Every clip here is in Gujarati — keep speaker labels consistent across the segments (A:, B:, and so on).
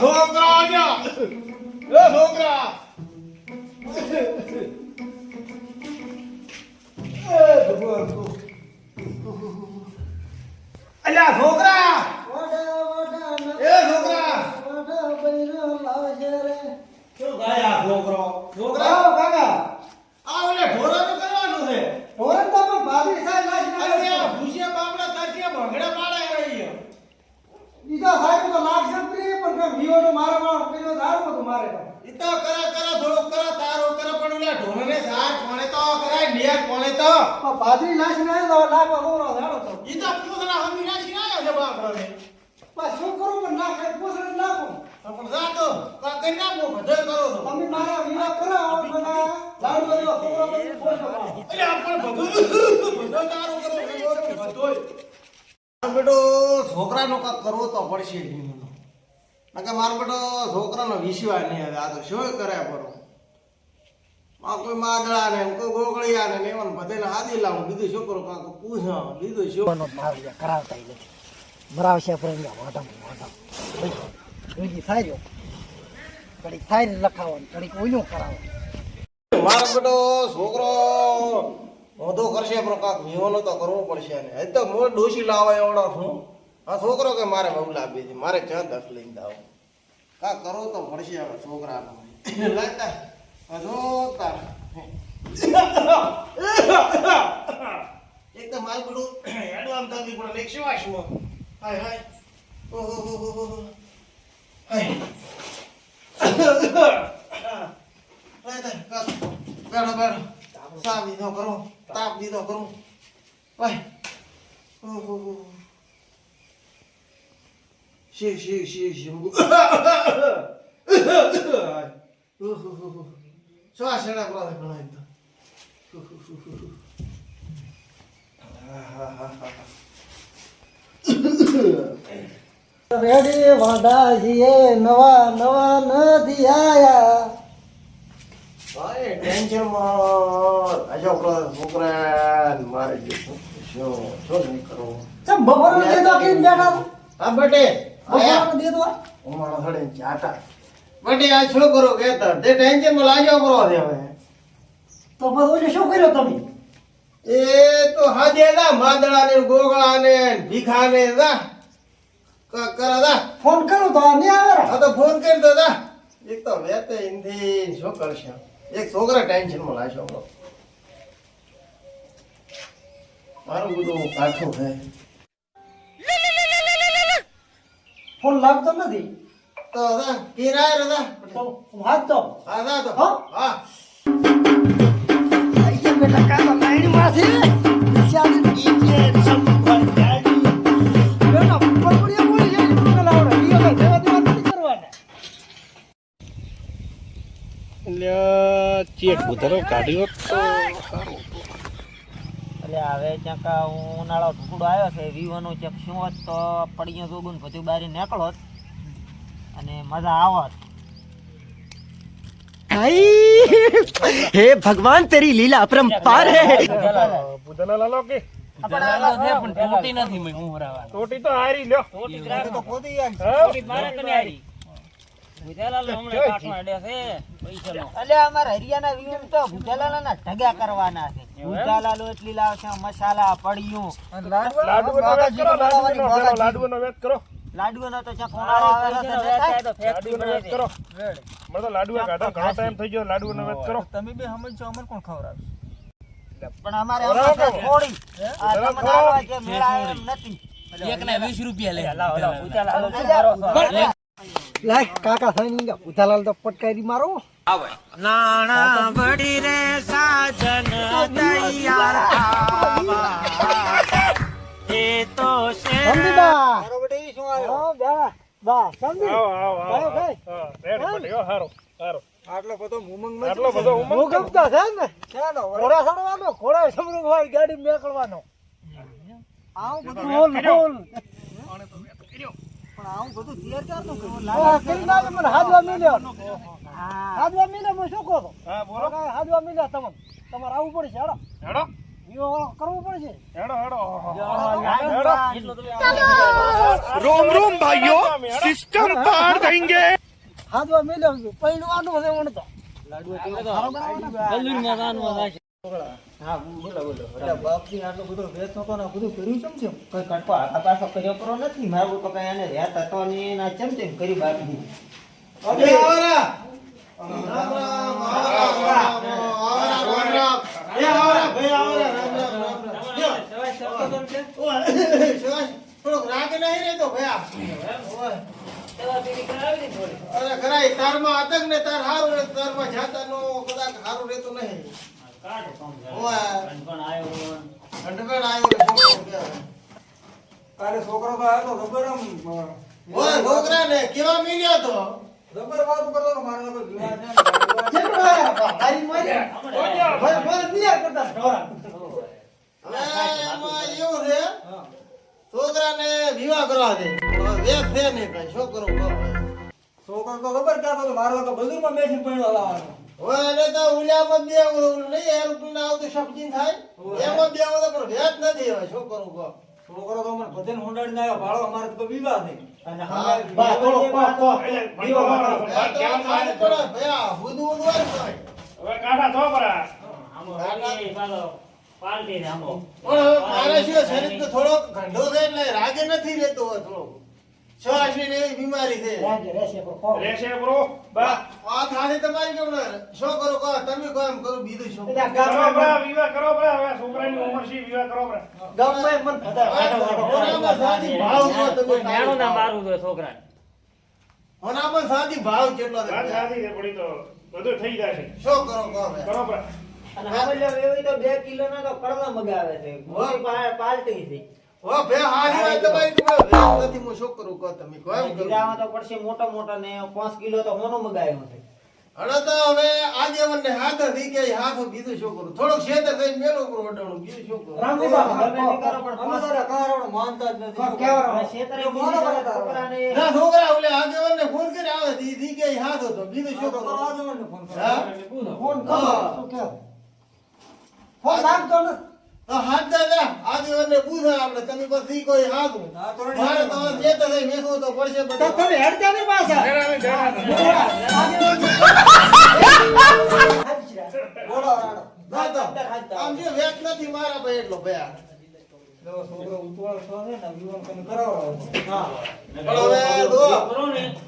A: છોકરા આજા એ છોકરા એ ભગવાન અલ્યા છોકરા એ છોકરા શું ગાય આ છોકરો છોકરા આ ઓલે ઢોરાનું કરવાનું છે અરે આ ભૂસિયા બાપડા તાટિયા ભંગડા પાડે રહી છે. ઈ તો કરે કરે થોડો કરે તારો કરે પણ ઓલા ઢોરને સાર કોણે તો કરે નિયર કોણે તો. ઈ તો પૂછના હમી નાખી આયો છે પણ
B: શું કરું પણ ના ખાય પૂછડે નાખું.
A: તો પણ જા તો કા કરી નાખો બધે કરો તો.
B: તમે મારા વિવાહ કરાવો બધા લાડુ એવો છોકરો.
A: અરે પણ બધું બધું તારું કરો. મારો બેટો છોકરાનો કાંક કરવો તો પડશે. મને. મારો બેટો છોકરાનો વિશ્વાસ નહીં આવે. આ તો શું કરે પડો આ કોઈ માદળા ને કોઈ ગોગળિયા ને એવા બધે હાદી લાવું. બીજું શું કરું? કાંક પૂછો. બીજું શું?
B: મરાવશે પ્રેમ વાટમ વાટમ બીજી થાય કડીક થાય ને લખાવાનું કડીક ઓલું કરાવવાનું.
A: મારો બેટો છોકરો મોઢો કરશે પણ કાંક વિહોનો તો કરવો પડશે ને. એ તો મોર ડોશી લાવવા એવડો છું. આ છોકરો કે મારે બહુ લાભી છે? મારે ક્યાં દસ લઈને દાવ કા કરો તો મળશે હવે છોકરાનો. લાગતા? આ જો તાર એક તો મારું બેટું થતી પણ એક શ્વાસમાં હાય હાય. ઓહો, હો હો હો હો. હાય. બેડો બેઠો સાપ દીધો કરો. તાપ દીધો કરો. ભાઈ ઓહો શિવ શિવ શંભુ ઓહો શ્વાસ એના પર ઘણા એકદમ
B: રેડી વાડાજીએ નવા નવા નદી આયા
A: ભાઈ ટેન્શનમાં આજો આપણો છોકરા મારે જે શું શું નહીં કરવું
B: ચમ બપોરનો દેતો કેમ બેઠા છો?
A: હા થડે ચાટા બેટે આ છોકરો કહેતા તે ટેન્શનમાં લાજો કરો છે હવે
B: તો પછી શું કર્યો તમે
A: એ તો હાજે ના માદળા ને ગોગળા ને ભીખા કરે જા
B: ફોન કરું તો નહીં આવે
A: હા તો ફોન કરી દો એક તો વેતે હિન્દી શું કરશે એક છોકરા ટેન્શનમાં લાશો. મારું બધું કાઠું છે
B: ફોન લાગતો નથી.
A: તો જા કિરાય રે જા.
B: તો વાત તો
A: હા જા તો.
B: હા?
A: હા.
B: આઈ બેટા કાકા લાઈનમાં છે. બિચારી નીચે સંભાળ ગાડી. બેટા પકડીએ બોલી જાય. મને લાવડે. ઈ હવે દેવા દેવા નથી કરવાના.
A: ચેક ઉધારો કાઢ્યો તો
C: એટલે હવે ક્યાંક હું ઉનાળો ઢુકડો આવ્યો છે વીવાનો ચેક શું હોત તો પડીયો જોગું બધું બારી નીકળોત અને મજા આવત
D: હે ભગવાન તેરી લીલા અપરંપાર હે.
C: બુધલા લાલો કે? પણ નથી હું હરાવા.
E: તોટી તો હારી લ્યો.
C: તોટી તો ખોદી યાર તોટી મારા કને હારી. ભુજાલાલ હમણાં કાઠમાં અડ્યા છે પૈસાનો. એટલે અમારા હરિયાના વીમ તો ભુજાલાલના ઢગા કરવાના છે. ભુજાલાલ એટલી લાવશે મસાલા પડ્યું.
E: લાડુનો વેત કરો લાડુનો પેલો લાડુનો વેત કરો.
C: લાડુનો તો ચા ઉનાળો આવે છે ને
E: વેત કરો. મને તો લાડુ કાઢો ઘણો ટાઈમ થઈ ગયો લાડુનો વેત કરો.
C: પણ અમારે
E: બરાબર
C: આમાં
E: કે?
C: થોડી આ તમને આવા જે મેળા એમ નથી.
B: લાય કાકા થઈને ઉધાલાલ તો પટકારી મારો. નાણા બડી રે સાજન તૈયાર
E: એ તો છે.
B: ભાઈ આટલો બધો ઉમંગ
E: બધો ઉમંગ
B: ને? ચાલો ઘોડા ચડવાનો ઘોડા સમરૂ ગાડી મેકળવાનો આવો બધું. આવું હાજવા મિલ્યો. હાજવા કરવું પડશે
E: હેડો હેડો
B: રોમ રોમ પહેલું આનું હશે
C: બલૂનમાં નાનું નાખે.
A: એટલે બાપજી આટલું બધું ને બધું કર્યું ચમ ચમ
C: કોઈ કટકો પાછો કર્યો કરો નથી. મારું તો કઈ એને હતો ને એના ચમ ચમ કરી બાકી
A: અબે આવરા રામ રામ આવરા રામ આવરા રામ રામ એ આવરા ભાઈ આવરા રામ રામ રામ રામ. લ્યો. ઓય, શિવાજી, થોડોક રાગ નહીં રહેતો ભયા ઓય. અરે ખરાય તારમાં આતંક ને તાર હારું ને તારમાં જાતાનો કદાચ હારું રહેતું નહીં. ને છોકરો
F: છોકરો તો આવ્યો ખબર આમ
A: ઓય છોકરાને કેવા મિલ્યો તો?
F: ખબર વાતો કરતો હતો મારે તો વિવાહ છે ને,
B: તારી મારી. ભાઈ, મારે નિયા કરતા ઢોરા.
A: એવું છે છોકરાને વિવાહ કરવા દે. વેપ છે ને કઈ છોકરો.
F: છોકરો તો ખબર ક્યાં હતો મારો તો બધું બેસીને બેસી પડ્યો
A: હવે એને તો ઉલ્યામાં બે ઓલું નહીં એરોપ્લેન આવતું સબજીન થાય. એમાં બે ઓલો પણ નથી હવે. છોકરો
F: તો મને આવ્યો ભાડો અમારે તો વિવાહ નહીં
A: થોડોક ગંઢો છે એટલે રાગે નથી રહેતો હોય થોડોક. શ્વાસની ને એવી બીમારી છે.
B: રાજ્ય રહેશે પણ
E: રહેશે બ્રો બા.
A: આ થાળી તમારી કેમ ના? કરો કહો? તમે કહો એમ કરું બીજું શું?
E: કરો બરા વિવાહ કરો બરા હવે છોકરાની ઉંમર છે વિવાહ કરો બરા
B: ગામમાં મને બધા વાટો વાટો કરે.
A: ભાવ કહો તમે
C: નાનું ના મારું તો છોકરાને.
A: હોનામાં સાદી ભાવ કેટલો છે?
E: સાચી છે પડી તો બધું થઈ જશે.
A: શું કરો કહો હવે?
E: કરો બરા
C: અને હામલ્યો એવી તો બે કિલો ના તો કડવા મગાવે છે. પાલટી છે.
A: હો, બે હારી વાત તમારી તો કોઈ નથી હું શું કરું કહો તમે કહો એમ કરું.
C: તો પડશે મોટો મોટો ને પાંચ કિલો તો હોનો મગાવ્યો છે
A: હણે તો હવે આગેવન ને હાથ હતી કે હાથ બીજું શું કરું? થોડુંક શેતર થઈ મેલો ઉપર વડાણું બીજું શું કરું?
B: રામજી બાપા,
C: ગમે કરો પણ
F: અમે તો કારણો માનતા જ નથી
B: કોણ કહેવાનો?
C: હવે છેતરે છોકરાને
A: ના છોકરા ઓલે આગેવન ને ફોન કરી આવે દી દી કે હાથ હતો બીજું શું કરું?
F: આજે મને ફોન કર્યો.
B: ફોન કરો
A: હા.
B: શું ફોન લાગતો
A: તો હાથ દાદા આગેવન ને. પૂછો આપણે. તમે પછી કોઈ હાથ.
F: હા, તો રેડી.
A: તો થઈ મેસવું તો પડશે
B: તો તમે હેડતા નહીં પાછા.
F: બોલો. રાણો.
A: ના તો આમ જે વેચ નથી મારા ભાઈ એટલો ભયા.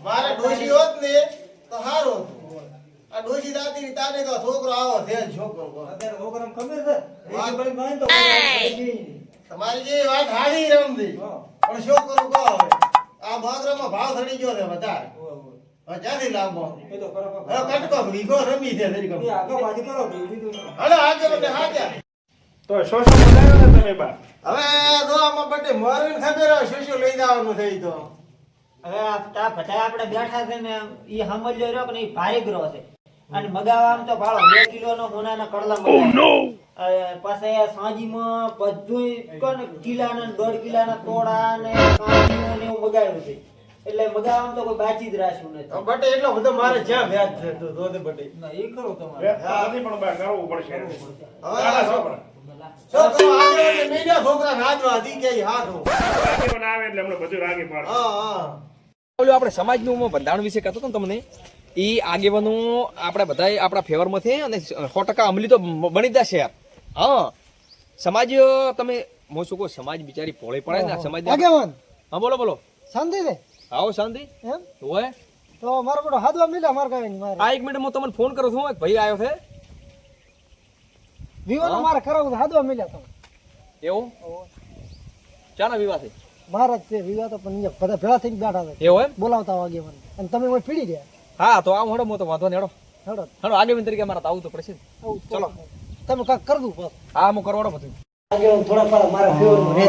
A: મારે ડોશી હોત ને તો સારું આ ડોશી દાદી ની તાને તો છોકરો આવો છે છોકરો
F: અત્યારે છોકરાને ખબર છે
A: વાત.
F: એ તો
A: તમારી જે વાત હારી રમતી પણ શું કરું કહો હવે? આ બાગરામાં ભાવ થડી ગયો છે વધારે.
F: ઓય, ઓય.
A: હવે ક્યાંથી લાવવો?
F: એ તો કરો કરો.
A: હવે કટકો વીઘો રમી છે જરી
F: આગળ પાછી કરો બીજું તો
A: હલો આગે મને હાજર.
E: તો શું શું બનાવ્યો ને તમે બા?
A: હવે જો આમાં બટે મોરવીને ખબર શું શું લઈ જવાનું થઈ તો.
C: હવે આ બધા આપણે બેઠા છે ને એ સમજ્યો રહ્યો કે નહીં? ભારે ગ્રહ છે. અને મગાવવામાં તો ભાડો બે કિલો નો મોનાના કડલા પછી સાંજીમાં બધું કોને કિલ્લાના દોઢ કિલ્લાના તોડા ને એવું મગાવ્યું છે. એટલે મગાવવાનું તો કોઈ બાચી જ રાખ્યું નથી.
A: બટે એટલો બધો મારે જ્યાં વ્યાજ છે તો જોતે બટે.
F: ના એ ખરું તમારે.
E: નથી પણ બા કરવું પડશે.
A: હવે કરો? છોકરા કે હું
E: આવે એટલે હમણાં બધું રાગી પાડે.
A: હા હા.
G: ઓલું આપણે સમાજનું હું બંધારણ વિશે કહેતો હતો ને તમને. એ આગેવાનો આપણે બધા આપણા ફેવરમાં છે અને સો ટકા અમલી તો બની જશે યાર. હા. સમાજ તમે મો શું કહો સમાજ બિચારી પોળી પડે ને સમાજ
B: આગેવાન.
G: હા બોલો બોલો.
B: શાંતિ છે?
G: આવો શાંતિ.
B: એમ?
G: હોય.
B: તો મારો બેટો હાથવા મિલ્યા માર કઈ મારે.
G: આ એક મિનિટ હું તમને ફોન કરું છું એક ભાઈ આવ્યો છે.
B: વિવાહ મારે કરાવવું હાદવા મિલ્યા તમે.
G: એવું? ચાના વિવાહ છે.
B: મારા તે છે વિવાહ તો પણ બધા ભેળા થઈને બેઠા છે.
G: એવું એમ?
B: બોલાવતા વાગે મને અને તમે કોઈ પીડી રહ્યા.
G: હા તો આમ હડો મો તો વાંધો નહીં હડો.
B: હેડો.
G: હડો આગેવાન તરીકે મારા તો આવું તો પડશે
B: આવું
G: ચલો.
B: તમે કાંઈક કર દઉં બસ
G: હા હું કરવાડો બધું.
B: થોડા પાડા મારા ફેવરમાં રહે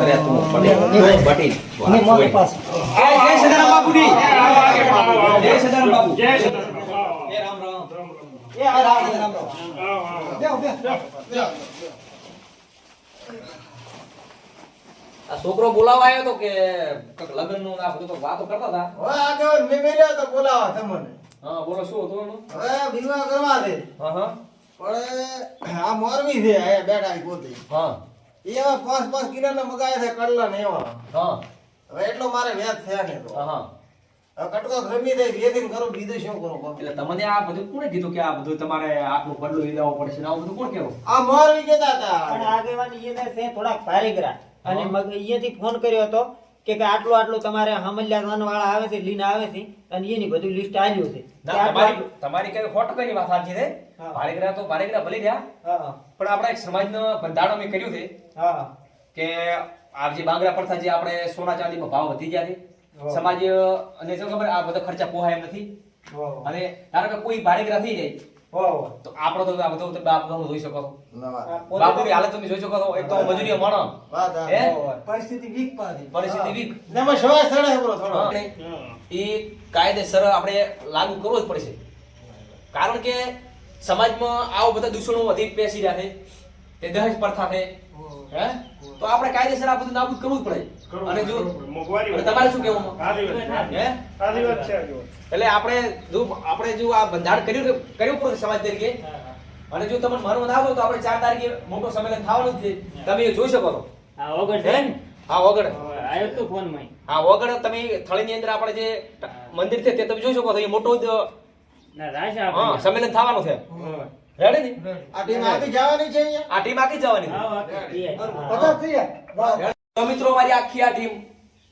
G: અરે તું પટેલ પટેલ
B: ને મારી પાસે
G: જય સદારામ બાપુજી. જય સદારામ બાપુ.
E: જય સદાનંદ બાપા.
G: એ રામ રામ
B: એ આ રામ.
G: રામ રામ.
E: આવો, આવો.
B: બેહો, બેહો.
G: આ છોકરો બોલાવા આવ્યો તો કે લગ્નનું આ બધું વાતો કરતા હતા?
A: હવે આગળ મેં મેલ્યા તો બોલાવા તમને.
G: હા બોલો શું હતું
A: હવે વિવાહ કરવા દે.
G: હા હા.
A: પણ આ મોરવી છે અહીંયા બેઠા પોતે
G: હા.
A: એવા પાંચ પાંચ કિલોના મગાયા છે કડલા ને એવા.
G: હા.
A: હવે એટલો મારે વ્યાજ થયા ને તો.
G: હા
A: કટકો રમી દઈ વેદીને કરું બીજું શું કરું
G: એટલે તમને આ બધું કોણે કીધું કે આ બધું તમારે આટલું પડલું લીધાવો પડશે ને આવું બધું કોણ કેવું
A: આ મોરવી
C: કેતા
A: હતા.
C: પણ આગેવાની એને છે થોડાક ભારીગરા અને મગ અહીંયાથી ફોન કર્યો હતો કે કે આટલું આટલું તમારે હમલિયા વાળા આવે છે લીન આવે છે અને એની બધું લિસ્ટ આવ્યું છે.
G: તમારી તમારી કઈ ખોટ ટકાની વાત સાચી છે. ભારેગરા તો ભારેગરા ભલે રહ્યા
C: હા
G: પણ આપણા એક સમાજનો બંધારણ અમે કર્યું છે
C: હા
G: કે આ જે બાંગરા પડતા જે આપણે સોના ચાંદીમાં ભાવ વધી ગયા છે. સમાજ અને શું ખબર આ બધા ખર્ચા પોહાય એમ નથી. અને ધારો કે કોઈ ભારેગરા થઈ જાય. તો આપણો તો આ બધો બાપ ગમ જોઈ શકો. છો બાપુની હાલત તમે જોઈ શકો છો એક તો મજૂરી માણો. હે.
F: પરિસ્થિતિ વીક પાડી.
G: પરિસ્થિતિ વીક.
A: ને એમાં સવાય સડે બરો થોડો.
G: એ કાયદેસર આપણે લાગુ કરવો જ પડશે. કારણ કે સમાજમાં આવા બધા દૂષણો વધી બેસી રહ્યા છે તે દહેજ પ્રથા છે હે? તો આપણે કાયદેસર આ બધું નાબૂદ કરવું જ પડે. અને જો તમારે શું કહેવું. હે?
E: જો.
G: એટલે આપણે જો આપણે જો આ બંધારણ કર્યું કર્યું પડે સમાજ તરીકે. અને જો તમને મારું ના તો આપણે ચાર તારીખે મોટો સંમેલન થવાનું છે. તમે એ જોઈ શકો છો.
C: આ ઓગણ છે. ને?
G: હા વગડ
C: આવ્યો તો ફોનમાં.
G: હા વગડ તમે થળીની અંદર આપણે જે મંદિર છે તે તમે જોઈ શકો છો. એ મોટો
C: ના
G: હા સંમેલન થવાનું છે. રેડી ને
A: આ ટીમ આખી જવાની છે અહીંયા?
G: આ ટીમ આખી જવાની છે.
F: બધા થઈ ગયા.
G: તો મિત્રો મારી આખી આ ટીમ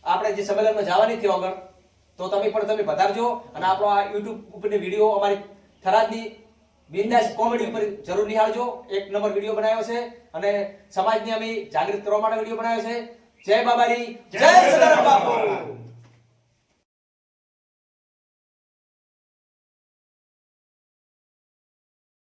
G: આપણે જે સંમેલનમાં જવાની હતી આગળ તો તમે પણ તમે પધારજો અને આપણો આ યુટ્યુબ ઉપરની વીડિયો અમારી થરાદની બિંદાસ કોમેડી ઉપર જરૂર નિહાળજો. એક નંબર વીડિયો બનાવ્યો છે અને સમાજને અમે જાગૃત કરવા માટે વીડિયો બનાવ્યો છે. જય બાબારી જય સદારામ બાપુ.